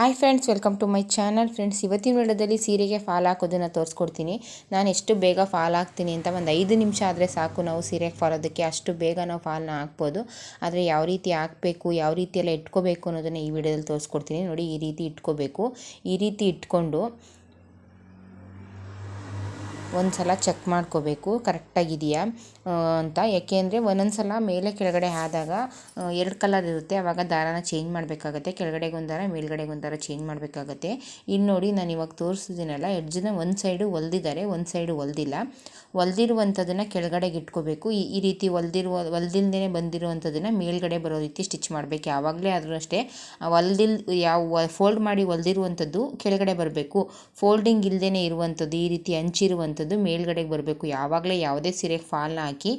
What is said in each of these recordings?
Hi friends welcome to my channel friends ಇವತ್ತಿನ ವಿಡಿಯೋದಲ್ಲಿ ಸೀರೆಗೆ ಫಾಲ್ ಹಾಕೋದನ್ನು ತೋರಿಸ್ಕೊಡ್ತೀನಿ. ನಾನು ಎಷ್ಟು ಬೇಗ ಫಾಲ್ ಹಾಕ್ತೀನಿ ಅಂತ ಒಂದು ಐದು ನಿಮಿಷ ಆದರೆ ಸಾಕು ನಾವು ಸೀರೆಗೆ ಫಾಲೋದಕ್ಕೆ ಅಷ್ಟು ಬೇಗ ನಾವು ಫಾಲ್ನ ಹಾಕ್ಬೋದು. ಆದರೆ ಯಾವ ರೀತಿ ಹಾಕಬೇಕು, ಯಾವ ರೀತಿಯೆಲ್ಲ ಇಟ್ಕೋಬೇಕು ಅನ್ನೋದನ್ನು ಈ ವಿಡಿಯೋದಲ್ಲಿ ತೋರಿಸ್ಕೊಡ್ತೀನಿ. ನೋಡಿ, ಈ ರೀತಿ ಇಟ್ಕೋಬೇಕು. ಈ ರೀತಿ ಇಟ್ಕೊಂಡು ಒಂದು ಸಲ ಚೆಕ್ ಮಾಡ್ಕೋಬೇಕು ಕರೆಕ್ಟಾಗಿದೆಯಾ ಅಂತ. ಯಾಕೆಂದರೆ ಒಂದೊಂದು ಸಲ ಮೇಲೆ ಕೆಳಗಡೆ ಆದಾಗ ಎರಡು ಕಲರ್ ಇರುತ್ತೆ. ಆವಾಗ ದಾರಾನ ಚೇಂಜ್ ಮಾಡಬೇಕಾಗತ್ತೆ. ಕೆಳಗಡೆಗೆ ಒಂದು ದಾರ, ಮೇಲ್ಗಡೆಗೆ ಒಂದು ದಾರ ಚೇಂಜ್ ಮಾಡಬೇಕಾಗತ್ತೆ. ಇಲ್ಲಿ ನೋಡಿ ನಾನು ಇವಾಗ ತೋರಿಸಿದ್ದೀನಲ್ಲ ಎಡ್ಜನ್ನ ಒಂದು ಸೈಡು ಹೊಲ್ದಿದ್ದಾರೆ ಒಂದು ಸೈಡು ಹೊಲ್ದಿಲ್ಲ ಹೊಲ್ದಿರುವಂಥದ್ದನ್ನು ಕೆಳಗಡೆಗೆ ಇಟ್ಕೋಬೇಕು. ಈ ಈ ರೀತಿ ಹೊಲ್ದಿರುವ ಹೊಲ್ದಿಲ್ದೇ ಬಂದಿರುವಂಥದ್ದನ್ನು ಮೇಲ್ಗಡೆ ಬರೋ ರೀತಿ ಸ್ಟಿಚ್ ಮಾಡಬೇಕು. ಯಾವಾಗಲೇ ಆದರೂ ಅಷ್ಟೇ ಹೊಲ್ದಿಲ್ ಯಾವ ಫೋಲ್ಡ್ ಮಾಡಿ ಹೊಲ್ದಿರುವಂಥದ್ದು ಕೆಳಗಡೆ ಬರಬೇಕು. ಫೋಲ್ಡಿಂಗ್ ಇಲ್ಲದೇ ಇರುವಂಥದ್ದು ಈ ರೀತಿ ಹಂಚಿರುವಂಥದ್ದು ಮೇಲ್ಗಡೆಗೆ ಬರಬೇಕು. ಯಾವಾಗಲೇ ಯಾವುದೇ ಸೀರೆಗೆ ಫಾಲ್ನ ಹಾಕಿ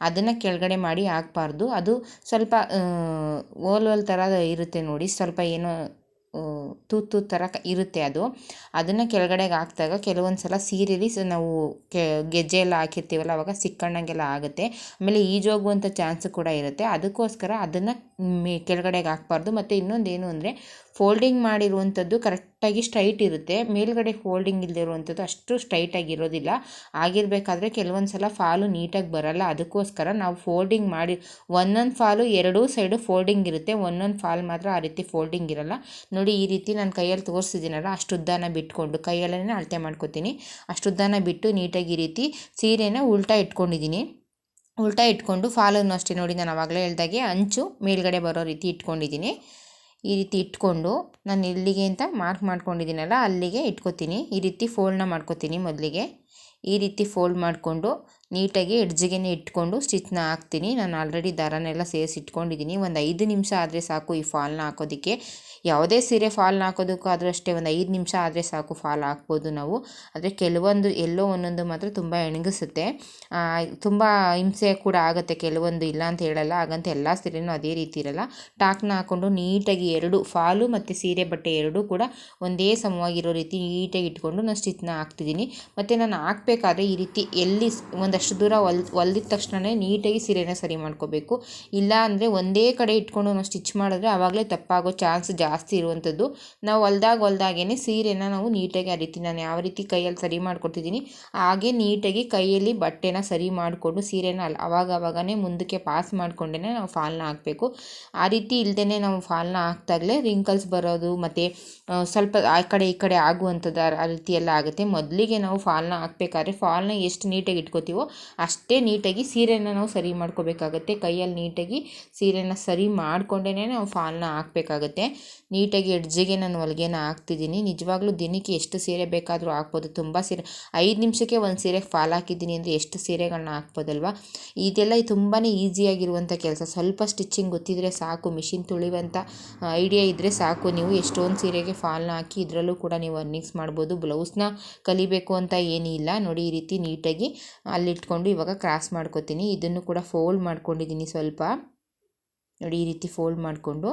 ಅದನ್ನು ಕೆಳಗಡೆ ಮಾಡಿ ಹಾಕ್ಬಾರ್ದು. ಅದು ಸ್ವಲ್ಪ ಓಲ್ ಓಲ್ ಥರ ಇರುತ್ತೆ ನೋಡಿ. ಸ್ವಲ್ಪ ಏನೋ ತೂತು ಥರ ಇರುತ್ತೆ ಅದು. ಅದನ್ನು ಕೆಳಗಡೆಗೆ ಹಾಕಿದಾಗ ಕೆಲವೊಂದು ಸಲ ಸೀರೆಲಿ ಸ ನಾವು ಕೆ ಗೆಜ್ಜೆ ಎಲ್ಲ ಹಾಕಿರ್ತೀವಲ್ಲ, ಅವಾಗ ಸಿಕ್ಕಣ್ಣಂಗೆಲ್ಲ ಆಗುತ್ತೆ. ಆಮೇಲೆ ಈಜೋಗುವಂಥ ಚಾನ್ಸು ಕೂಡ ಇರುತ್ತೆ. ಅದಕ್ಕೋಸ್ಕರ ಅದನ್ನು ಕೆಳಗಡೆಗೆ ಹಾಕ್ಬಾರ್ದು ಮತ್ತು ಇನ್ನೊಂದು ಏನು ಅಂದರೆ, ಫೋಲ್ಡಿಂಗ್ ಮಾಡಿರುವಂಥದ್ದು ಕರೆಕ್ಟಾಗಿ ಸ್ಟ್ರೈಟ್ ಇರುತ್ತೆ. ಮೇಲ್ಗಡೆ ಫೋಲ್ಡಿಂಗ್ ಇಲ್ಲದೆ ಇರುವಂಥದ್ದು ಅಷ್ಟು ಸ್ಟ್ರೈಟಾಗಿ ಇರೋದಿಲ್ಲ. ಆಗಿರಬೇಕಾದ್ರೆ ಕೆಲವೊಂದು ಸಲ ಫಾಲು ನೀಟಾಗಿ ಬರಲ್ಲ. ಅದಕ್ಕೋಸ್ಕರ ನಾವು ಫೋಲ್ಡಿಂಗ್ ಮಾಡಿ, ಒಂದೊಂದು ಫಾಲು ಎರಡೂ ಸೈಡು ಫೋಲ್ಡಿಂಗ್ ಇರುತ್ತೆ. ಒಂದೊಂದು ಫಾಲ್ ಮಾತ್ರ ಆ ರೀತಿ ಫೋಲ್ಡಿಂಗ್ ಇರಲ್ಲ. ನೋಡಿ ಈ ರೀತಿ ನಾನು ಕೈಯಲ್ಲಿ ತೋರಿಸಿದ್ದೀನಲ್ಲ ಅಷ್ಟು ಉದ್ದಾನ ಬಿಟ್ಕೊಂಡು ಕೈಯಲ್ಲೇ ಅಳತೆ ಮಾಡ್ಕೊತೀನಿ. ಅಷ್ಟು ಉದ್ದಾನ ಬಿಟ್ಟು ನೀಟಾಗಿ ಈ ರೀತಿ ಸೀರೆನ ಉಲ್ಟಾ ಇಟ್ಕೊಂಡಿದ್ದೀನಿ. ಉಲ್ಟಾ ಇಟ್ಕೊಂಡು ಫಾಲನ್ನು ಅಷ್ಟೇ ನೋಡಿ ನಾನು ಆವಾಗಲೇ ಹೇಳ್ದಾಗೆ ಅಂಚು ಮೇಲ್ಗಡೆ ಬರೋ ರೀತಿ ಇಟ್ಕೊಂಡಿದ್ದೀನಿ. ಈ ರೀತಿ ಇಟ್ಕೊಂಡು ನಾನು ಎಲ್ಲಿಗೆ ಅಂತ ಮಾರ್ಕ್ ಮಾಡ್ಕೊಂಡಿದ್ದೀನಲ್ಲ, ಅಲ್ಲಿಗೆ ಇಟ್ಕೊತೀನಿ. ಈ ರೀತಿ ಫೋಲ್ಡ್ನ ಮಾಡ್ಕೊತೀನಿ ಮೊದಲಿಗೆ. ಈ ರೀತಿ ಫೋಲ್ಡ್ ಮಾಡಿಕೊಂಡು ನೀಟಾಗಿ ಎಡ್ಜಿಗೆ ಇಟ್ಕೊಂಡು ಸ್ಟಿಚ್ನ ಹಾಕ್ತೀನಿ. ನಾನು ಆಲ್ರೆಡಿ ದಾರನೆಲ್ಲ ಸೇರಿಸಿ ಇಟ್ಕೊಂಡಿದ್ದೀನಿ. ಒಂದು ಐದು ನಿಮಿಷ ಆದರೆ ಸಾಕು ಈ ಫಾಲ್ನ ಹಾಕೋದಕ್ಕೆ. ಯಾವುದೇ ಸೀರೆ ಫಾಲ್ನ ಹಾಕೋದಕ್ಕಾದರೂ ಅಷ್ಟೇ ಒಂದು ಐದು ನಿಮಿಷ ಆದರೆ ಸಾಕು ಫಾಲ್ ಹಾಕ್ಬೋದು ನಾವು. ಆದರೆ ಕೆಲವೊಂದು ಎಲ್ಲೋ ಒಂದೊಂದು ಮಾತ್ರ ತುಂಬ ಎಣಗಿಸುತ್ತೆ. ತುಂಬ ಹಿಂಸೆ ಕೂಡ ಆಗುತ್ತೆ ಕೆಲವೊಂದು ಇಲ್ಲ ಅಂತ ಹೇಳಲ್ಲ. ಹಾಗಂತ ಎಲ್ಲ ಸೀರೆನೂ ಅದೇ ರೀತಿ ಇರಲ್ಲ. ಟಾಕ್ನ ಹಾಕ್ಕೊಂಡು ನೀಟಾಗಿ ಎರಡು ಫಾಲು ಮತ್ತು ಸೀರೆ ಬಟ್ಟೆ ಎರಡೂ ಕೂಡ ಒಂದೇ ಸಮವಾಗಿರೋ ರೀತಿ ನೀಟಾಗಿ ಇಟ್ಕೊಂಡು ನಾನು ಸ್ಟಿಚ್ನ ಹಾಕ್ತಿದ್ದೀನಿ. ಮತ್ತು ನಾನು ಹಾಕ್ಬೇಕಾದ್ರೆ ಈ ರೀತಿ ಎಲ್ಲಿ ಒಂದಷ್ಟು ದೂರ ಹೊಲ್ ಹೊಲ್ದಿದ ತಕ್ಷಣವೇ ನೀಟಾಗಿ ಸೀರೆನ ಸರಿ ಮಾಡ್ಕೋಬೇಕು. ಇಲ್ಲ ಅಂದರೆ ಒಂದೇ ಕಡೆ ಇಟ್ಕೊಂಡು ನಾವು ಸ್ಟಿಚ್ ಮಾಡಿದ್ರೆ ಆವಾಗಲೇ ತಪ್ಪಾಗೋ ಚಾನ್ಸ್ ಜಾಸ್ತಿ ಇರುವಂಥದ್ದು. ನಾವು ಹೊಲ್ದಾಗ ಹೊಲ್ದಾಗೇ ಸೀರೆನ ನಾವು ನೀಟಾಗಿ ಆ ರೀತಿ ನಾನು ಯಾವ ರೀತಿ ಕೈಯಲ್ಲಿ ಸರಿ ಮಾಡ್ಕೊಡ್ತಿದ್ದೀನಿ, ಹಾಗೆ ನೀಟಾಗಿ ಕೈಯಲ್ಲಿ ಬಟ್ಟೆನ ಸರಿ ಮಾಡಿಕೊಂಡು ಸೀರೆನ ಅಲ್ಲಿ ಅವಾಗ ಅವಾಗನೇ ಮುಂದಕ್ಕೆ ಪಾಸ್ ಮಾಡಿಕೊಂಡೇ ನಾವು ಫಾಲ್ನ ಹಾಕಬೇಕು. ಆ ರೀತಿ ಇಲ್ಲದೇ ನಾವು ಫಾಲ್ನ ಹಾಕ್ದಾಗಲೇ ರಿಂಕಲ್ಸ್ ಬರೋದು, ಮತ್ತು ಸ್ವಲ್ಪ ಆ ಕಡೆ ಈ ಕಡೆ ಆಗುವಂಥದ್ದು ಆ ರೀತಿ ಎಲ್ಲ ಆಗುತ್ತೆ. ಮೊದಲಿಗೆ ನಾವು ಫಾಲ್ನ ಹಾಕ್ಬೇಕಾದ್ರೆ ಫಾಲ್ನ ಎಷ್ಟು ನೀಟಾಗಿ ಇಟ್ಕೋತೀವೋ ಅಷ್ಟೇ ನೀಟಾಗಿ ಸೀರೆನ ನಾವು ಸರಿ ಮಾಡ್ಕೋಬೇಕಾಗತ್ತೆ ಕೈಯಲ್ಲಿ ನೀಟಾಗಿ ಸೀರೆನ ಸರಿ ಮಾಡಿಕೊಂಡೇ ನಾವು ಫಾಲ್ನ ಹಾಕಬೇಕಾಗತ್ತೆ. ನೀಟಾಗಿ ಎಡ್ಜಿಗೆ ನಾನು ಹೊಲಿಗೆನ ಹಾಕ್ತಿದ್ದೀನಿ. ನಿಜವಾಗ್ಲೂ ದಿನಕ್ಕೆ ಎಷ್ಟು ಸೀರೆ ಬೇಕಾದರೂ ಹಾಕ್ಬೋದು. ತುಂಬ ಸೀರೆ, ಐದು ನಿಮಿಷಕ್ಕೆ ಒಂದು ಸೀರೆಗೆ ಫಾಲ್ ಹಾಕಿದ್ದೀನಿ ಅಂದರೆ ಎಷ್ಟು ಸೀರೆಗಳನ್ನ ಹಾಕ್ಬೋದಲ್ವ? ಇದೆಲ್ಲ ತುಂಬಾ ಈಸಿಯಾಗಿರುವಂಥ ಕೆಲಸ. ಸ್ವಲ್ಪ ಸ್ಟಿಚ್ಚಿಂಗ್ ಗೊತ್ತಿದ್ರೆ ಸಾಕು, ಮಿಷಿನ್ ತುಳಿಯುವಂಥ ಐಡಿಯಾ ಇದ್ದರೆ ಸಾಕು. ನೀವು ಎಷ್ಟೊಂದು ಸೀರೆಗೆ ಫಾಲ್ನ ಹಾಕಿ ಇದರಲ್ಲೂ ಕೂಡ ನೀವು ಅರ್ನಿಂಗ್ಸ್ ಮಾಡ್ಬೋದು. ಬ್ಲೌಸ್ನ ಕಲಿಬೇಕು ಅಂತ ಏನಿಲ್ಲ. ನೋಡಿ ಈ ರೀತಿ ನೀಟಾಗಿ ಅಲ್ಲಿಟ್ಕೊಂಡು ಇವಾಗ ಕ್ರಾಸ್ ಮಾಡ್ಕೊತೀನಿ. ಇದನ್ನು ಕೂಡ ಫೋಲ್ಡ್ ಮಾಡ್ಕೊಂಡಿದ್ದೀನಿ ಸ್ವಲ್ಪ. ನೋಡಿ, ಈ ರೀತಿ ಫೋಲ್ಡ್ ಮಾಡಿಕೊಂಡು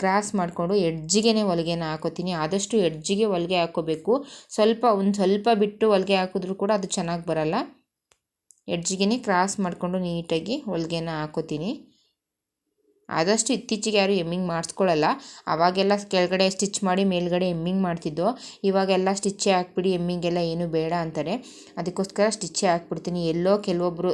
ಕ್ರಾಸ್ ಮಾಡಿಕೊಂಡು ಎಡ್ಜಿಗೆ ಹೊಲಿಗೆನ ಹಾಕೋತೀನಿ. ಆದಷ್ಟು ಎಡ್ಜಿಗೆ ಹೊಲಿಗೆ ಹಾಕೋಬೇಕು. ಸ್ವಲ್ಪ, ಒಂದು ಸ್ವಲ್ಪ ಬಿಟ್ಟು ಹೊಲಿಗೆ ಹಾಕಿದ್ರೂ ಕೂಡ ಅದು ಚೆನ್ನಾಗಿ ಬರಲ್ಲ. ಎಡ್ಜಿಗೆ ಕ್ರಾಸ್ ಮಾಡಿಕೊಂಡು ನೀಟಾಗಿ ಹೊಲಿಗೆನ ಹಾಕೋತೀನಿ. ಆದಷ್ಟು ಇತ್ತೀಚೆಗೆ ಯಾರು ಎಮ್ಮಿಂಗ್ ಮಾಡಿಸ್ಕೊಳ್ಳಲ್ಲ. ಅವಾಗೆಲ್ಲ ಕೆಳಗಡೆ ಸ್ಟಿಚ್ ಮಾಡಿ ಮೇಲ್ಗಡೆ ಎಮ್ಮಿಂಗ್ ಮಾಡ್ತಿದ್ದೋ ಇವಾಗೆಲ್ಲ ಸ್ಟಿಚ್ಚೇ ಹಾಕ್ಬಿಡಿ ಎಮ್ಮಿಂಗೆಲ್ಲ ಏನು ಬೇಡ ಅಂತಾರೆ. ಅದಕ್ಕೋಸ್ಕರ ಸ್ಟಿಚ್ಚೇ ಹಾಕ್ಬಿಡ್ತೀನಿ. ಎಲ್ಲೋ ಕೆಲವೊಬ್ಬರು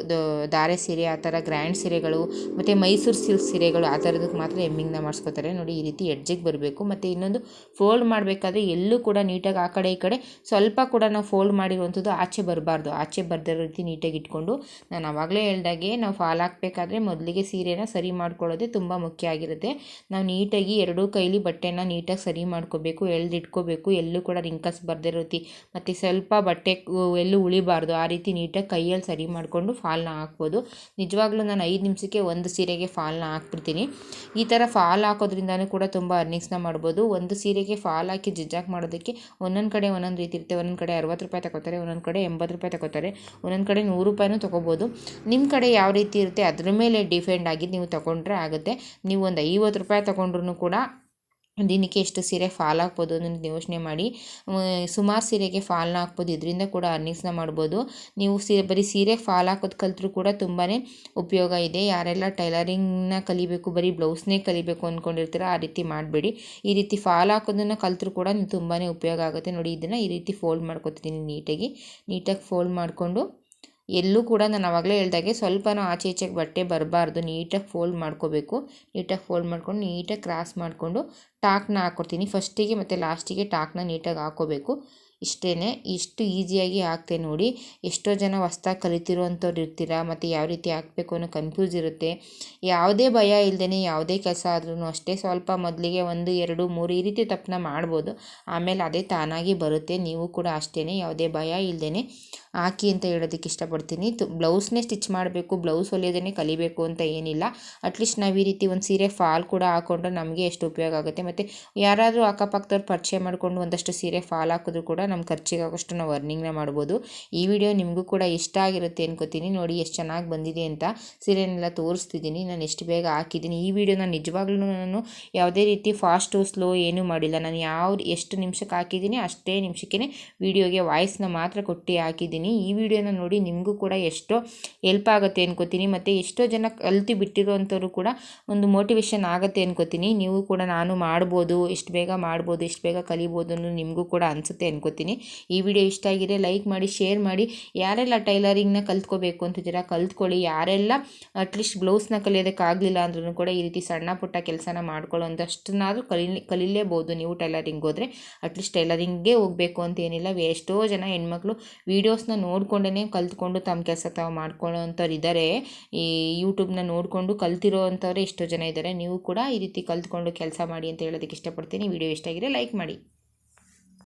ಧಾರೆ ಸೀರೆ, ಆ ಥರ ಗ್ರ್ಯಾಂಡ್ ಸೀರೆಗಳು, ಮತ್ತು ಮೈಸೂರು ಸಿಲ್ಕ್ ಸೀರೆಗಳು, ಆ ಥರದಕ್ಕೆ ಮಾತ್ರ ಎಮ್ಮಿಂಗ್ನ ಮಾಡಿಸ್ಕೋತಾರೆ. ನೋಡಿ, ಈ ರೀತಿ ಎಡ್ಜಿಗೆ ಬರಬೇಕು. ಮತ್ತು ಇನ್ನೊಂದು ಫೋಲ್ಡ್ ಮಾಡಬೇಕಾದ್ರೆ ಎಲ್ಲೂ ಕೂಡ ನೀಟಾಗಿ ಆ ಕಡೆ ಈ ಕಡೆ ಸ್ವಲ್ಪ ಕೂಡ ನಾವು ಫೋಲ್ಡ್ ಮಾಡಿರುವಂಥದ್ದು ಆಚೆ ಬರಬಾರ್ದು. ಆಚೆ ಬರ್ದಿರೋ ರೀತಿ ನೀಟಾಗಿ ಇಟ್ಕೊಂಡು, ನಾನು ಆವಾಗಲೇ ಹೇಳ್ದಾಗೆ ನಾವು ಫಾಲ್ ಹಾಕಬೇಕಾದ್ರೆ ಮೊದಲಿಗೆ ಸೀರೆನ ಸರಿ ಮಾಡ್ಕೊಳ್ಳೋದೇ ತುಂಬ ತುಂಬ ಮುಖ್ಯ ಆಗಿರುತ್ತೆ. ನಾವು ನೀಟಾಗಿ ಎರಡೂ ಕೈಲಿ ಬಟ್ಟೆನ ನೀಟಾಗಿ ಸರಿ ಮಾಡ್ಕೋಬೇಕು, ಎಳ್ದಿಟ್ಕೋಬೇಕು, ಎಲ್ಲೂ ಕೂಡ ರಿಂಕಸ್ ಬರದೇ ರೀತಿ ಮತ್ತು ಸ್ವಲ್ಪ ಬಟ್ಟೆ ಎಲ್ಲೂ ಉಳಿಬಾರ್ದು, ಆ ರೀತಿ ನೀಟಾಗಿ ಕೈಯಲ್ಲಿ ಸರಿ ಮಾಡಿಕೊಂಡು ಫಾಲ್ನ ಹಾಕ್ಬೋದು. ನಿಜವಾಗ್ಲೂ ನಾನು ಐದು ನಿಮಿಷಕ್ಕೆ ಒಂದು ಸೀರೆಗೆ ಫಾಲ್ನ ಹಾಕ್ಬಿಡ್ತೀನಿ. ಈ ಥರ ಫಾಲ್ ಹಾಕೋದ್ರಿಂದನೂ ಕೂಡ ತುಂಬ ಅರ್ನಿಂಗ್ಸ್ನ ಮಾಡ್ಬೋದು. ಒಂದು ಸೀರೆಗೆ ಫಾಲ್ ಹಾಕಿ ಜಿಜ್ಜಾಕ್ ಮಾಡೋದಕ್ಕೆ ಒಂದೊಂದು ಕಡೆ ಒಂದೊಂದು ರೀತಿ ಇರುತ್ತೆ. ಒಂದೊಂದು ಕಡೆ ಅರವತ್ತು ರೂಪಾಯಿ ತಗೋತಾರೆ, ಒಂದೊಂದು ಕಡೆ ಎಂಬತ್ತು ರೂಪಾಯಿ ತಗೋತಾರೆ, ಒಂದೊಂದು ಕಡೆ ನೂರು ರೂಪಾಯಿನೂ ತೊಗೋಬೋದು. ನಿಮ್ಮ ಕಡೆ ಯಾವ ರೀತಿ ಇರುತ್ತೆ, ಅದ್ರ ಮೇಲೆ ಡಿಪೆಂಡ್ ಆಗಿ ನೀವು ತೊಗೊಂಡ್ರೆ ಆಗುತ್ತೆ. ನೀವು ಒಂದು ಐವತ್ತು ರೂಪಾಯಿ ತೊಗೊಂಡ್ರು ಕೂಡ ದಿನಕ್ಕೆ ಎಷ್ಟು ಸೀರೆ ಫಾಲ್ ಹಾಕ್ಬೋದು ಅನ್ನೋದು ಯೋಚನೆ ಮಾಡಿ ಸುಮಾರು ಸೀರೆಗೆ ಫಾಲ್ನ ಹಾಕ್ಬೋದು ಇದರಿಂದ ಕೂಡ ಅರ್ನಿಂಗ್ಸ್ನ ಮಾಡ್ಬೋದು. ನೀವು ಸೀರೆ, ಬರೀ ಸೀರೆ ಫಾಲ್ ಹಾಕೋದು ಕಲಿತ್ರೂ ಕೂಡ ತುಂಬಾ ಉಪಯೋಗ ಇದೆ. ಯಾರೆಲ್ಲ ಟೈಲರಿಂಗ್ನ ಕಲಿಬೇಕು, ಬರೀ ಬ್ಲೌಸ್ನೇ ಕಲಿಬೇಕು ಅಂದ್ಕೊಂಡಿರ್ತೀರ ಆ ರೀತಿ ಮಾಡಬೇಡಿ. ಈ ರೀತಿ ಫಾಲ್ ಹಾಕೋದನ್ನು ಕಲಿತ್ರೂ ಕೂಡ ತುಂಬಾ ಉಪಯೋಗ ಆಗುತ್ತೆ. ನೋಡಿ, ಇದನ್ನು ಈ ರೀತಿ ಫೋಲ್ಡ್ ಮಾಡ್ಕೊತಿದ್ದೀನಿ ನೀಟಾಗಿ. ನೀಟಾಗಿ ಫೋಲ್ಡ್ ಮಾಡಿಕೊಂಡು ಎಲ್ಲೂ ಕೂಡ ನಾನು ಆವಾಗಲೇ ಹೇಳ್ದಾಗೆ ಸ್ವಲ್ಪನೂ ಆಚೆ ಈಚೆಗೆ ಬಟ್ಟೆ ಬರಬಾರ್ದು. ನೀಟಾಗಿ ಫೋಲ್ಡ್ ಮಾಡ್ಕೋಬೇಕು. ನೀಟಾಗಿ ಫೋಲ್ಡ್ ಮಾಡ್ಕೊಂಡು ನೀಟಾಗಿ ಕ್ರಾಸ್ ಮಾಡಿಕೊಂಡು ಟಾಕ್ನ ಹಾಕ್ಕೊಡ್ತೀನಿ. ಫಸ್ಟಿಗೆ ಮತ್ತು ಲಾಸ್ಟಿಗೆ ಟಾಕ್ನ ನೀಟಾಗಿ ಹಾಕ್ಕೋಬೇಕು. ಇಷ್ಟೇ ಇಷ್ಟು ಈಸಿಯಾಗಿ ಹಾಕ್ತೆ ನೋಡಿ. ಎಷ್ಟೋ ಜನ ಹೊಸ್ದಾಗಿ ಕಲಿತಿರುವಂಥವ್ರು ಇರ್ತೀರ, ಮತ್ತು ಯಾವ ರೀತಿ ಹಾಕಬೇಕು ಅನ್ನೋ ಕನ್ಫ್ಯೂಸ್ ಇರುತ್ತೆ. ಯಾವುದೇ ಭಯ ಇಲ್ಲದೇ ಯಾವುದೇ ಕೆಲಸ ಆದ್ರೂ ಅಷ್ಟೇ ಸ್ವಲ್ಪ ಮೊದಲಿಗೆ ಒಂದು, ಎರಡು, ಮೂರು ಈ ರೀತಿ ತಪ್ಪನ್ನ ಮಾಡ್ಬೋದು. ಆಮೇಲೆ ಅದೇ ತಾನಾಗಿ ಬರುತ್ತೆ. ನೀವು ಕೂಡ ಅಷ್ಟೇ ಯಾವುದೇ ಭಯ ಇಲ್ಲದೇ ಹಾಕಿ ಅಂತ ಹೇಳೋದಕ್ಕೆ ಇಷ್ಟಪಡ್ತೀನಿ. ತು, ಬ್ಲೌಸ್ನೇ ಸ್ಟಿಚ್ ಮಾಡಬೇಕು, ಬ್ಲೌಸ್ ಹೊಲಿಯೋದೇ ಕಲಿಬೇಕು ಅಂತ ಏನಿಲ್ಲ. ಅಟ್ಲೀಸ್ಟ್ ನಾವು ಈ ರೀತಿ ಒಂದು ಸೀರೆ ಫಾಲ್ ಕೂಡ ಹಾಕ್ಕೊಂಡ್ರೆ ನಮಗೆ ಎಷ್ಟು ಉಪಯೋಗ ಆಗುತ್ತೆ. ಮತ್ತು ಯಾರಾದರೂ ಅಕ್ಕಪಕ್ಕದವ್ರು ಪರಿಚಯ ಮಾಡಿಕೊಂಡು ಒಂದಷ್ಟು ಸೀರೆ ಫಾಲ್ ಹಾಕಿದ್ರು ಕೂಡ ನಮ್ಮ ಖರ್ಚಿಗಾಗೋಷ್ಟು ನಾವು ಅರ್ನಿಂಗ್ನ ಮಾಡ್ಬೋದು. ಈ ವಿಡಿಯೋ ನಿಮಗೂ ಕೂಡ ಇಷ್ಟ ಆಗಿರುತ್ತೆ ಅನ್ಕೋತೀನಿ. ನೋಡಿ ಎಷ್ಟು ಚೆನ್ನಾಗಿ ಬಂದಿದೆ ಅಂತ ಸೀರೆನೆಲ್ಲ ತೋರಿಸ್ತಿದ್ದೀನಿ. ನಾನು ಎಷ್ಟು ಬೇಗ ಹಾಕಿದ್ದೀನಿ. ಈ ವಿಡಿಯೋನ ನಿಜವಾಗ್ಲೂ ನಾನು ಯಾವುದೇ ರೀತಿ ಫಾಸ್ಟು ಸ್ಲೋ ಏನೂ ಮಾಡಿಲ್ಲ. ನಾನು ಯಾವ ಎಷ್ಟು ನಿಮಿಷಕ್ಕೆ ಹಾಕಿದ್ದೀನಿ ಅಷ್ಟೇ ನಿಮಿಷಕ್ಕೆ ವಿಡಿಯೋಗೆ ವಾಯ್ಸ್ನ ಮಾತ್ರ ಕೊಟ್ಟು ಹಾಕಿದ್ದೀನಿ. ಈ ವಿಡಿಯೋನ ನೋಡಿ ನಿಮಗೂ ಕೂಡ ಎಷ್ಟೋ ಹೆಲ್ಪ್ ಆಗುತ್ತೆ ಅನ್ಕೋತೀನಿ. ಮತ್ತು ಎಷ್ಟೋ ಜನ ಕಲ್ತು ಬಿಟ್ಟಿರೋವಂಥವ್ರು ಕೂಡ ಒಂದು ಮೋಟಿವೇಶನ್ ಆಗುತ್ತೆ ಅನ್ಕೋತೀನಿ. ನೀವು ಕೂಡ ನಾನು ಮಾಡ್ಬೋದು. ಎಷ್ಟು ಬೇಗ ಮಾಡ್ಬೋದು, ಎಷ್ಟು ಬೇಗ ಕಲಿಬೋದು ಅನ್ನೋದು ನಿಮಗೂ ಕೂಡ ಅನಿಸುತ್ತೆ ಅನ್ಕೋತೀನಿ. ಈ ವಿಡಿಯೋ ಇಷ್ಟ ಆಗಿದೆ ಲೈಕ್ ಮಾಡಿ, ಶೇರ್ ಮಾಡಿ. ಯಾರೆಲ್ಲ ಟೈಲರಿಂಗ್ನ ಕಲ್ತ್ಕೋಬೇಕು ಅಂತಿದ್ದೀರಾ ಕಲ್ತ್ಕೊಳ್ಳಿ. ಯಾರೆಲ್ಲ ಅಟ್ಲೀಸ್ಟ್ ಬ್ಲೌಸ್ನ ಕಲಿಯೋದಕ್ಕಾಗಲಿಲ್ಲ ಅಂದ್ರೂ ಕೂಡ ಈ ರೀತಿ ಸಣ್ಣ ಪುಟ್ಟ ಕೆಲಸನ ಮಾಡ್ಕೊಳ್ಳೋಂದಷ್ಟನ್ನಾದರೂ ಕಲಿ ಕಲೀಲೇಬೋದು. ನೀವು ಟೈಲರಿಂಗ್ ಹೋದರೆ ಅಟ್ಲೀಸ್ಟ್ ಟೈಲರಿಂಗ್ಗೆ ಹೋಗಬೇಕು ಅಂತ ಏನಿಲ್ಲ. ಎಷ್ಟೋ ಜನ ಹೆಣ್ಮಕ್ಳು ವೀಡಿಯೋಸ್ನ ನೋಡಿಕೊಂಡೇ ಕಲ್ತ್ಕೊಂಡು ತಮ್ಮ ಕೆಲಸ ತಾವು ಮಾಡ್ಕೊಳ್ಳೋ ಅಂಥವ್ರು ಇದ್ದಾರೆ ಈ ಯೂಟ್ಯೂಬ್ನ ನೋಡಿಕೊಂಡು ಕಲ್ತಿರೋ ಅಂಥವ್ರೆ ಎಷ್ಟೋ ಜನ ಇದ್ದಾರೆ. ನೀವು ಕೂಡ ಈ ರೀತಿ ಕಲ್ತ್ಕೊಂಡು ಕೆಲಸ ಮಾಡಿ ಅಂತ ಹೇಳೋದಕ್ಕೆ ಇಷ್ಟಪಡ್ತೀನಿ. ವಿಡಿಯೋ ಇಷ್ಟ ಆಗಿದೆ ಲೈಕ್ ಮಾಡಿ.